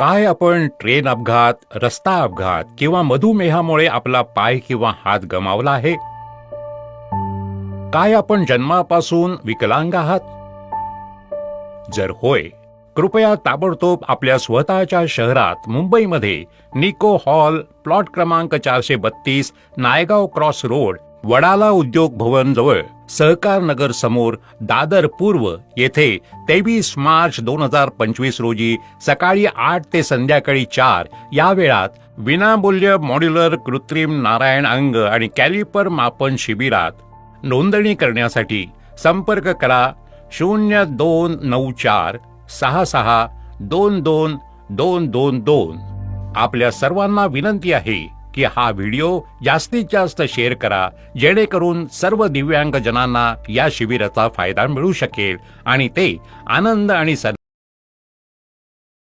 काय आपण ट्रेन अपघात रस्ता अपघात किंवा मधुमेहामुळे आपला पाय किंवा हात गमावला आहे? काय आपण जन्मापासून विकलांग आहात? जर होय कृपया ताबडतोब आपल्या स्वतःच्या शहरात मुंबईमध्ये निको हॉल प्लॉट क्रमांक चारशे बत्तीस नायगाव क्रॉस रोड वडाला उद्योग भवन जवळ सहकारनगर समोर दादर पूर्व येथे तेवीस मार्च दोन हजार पंचवीस रोजी सकाळी आठ ते संध्याकाळी चार या वेळात विनामूल्य मॉड्युलर कृत्रिम नारायण अंग आणि कॅलिपर मापन शिबिरात नोंदणी करण्यासाठी संपर्क करा शून्य दोन नऊ चार सहा सहा दोन दोन दोन दोन दोन. आपल्या सर्वांना विनंती आहे की हा व्हिडिओ जास्तीत जास्त शेअर करा जेणेकरून सर्व दिव्यांग जनांना या शिबिराचा फायदा मिळू शकेल आणि ते आनंद आणि सद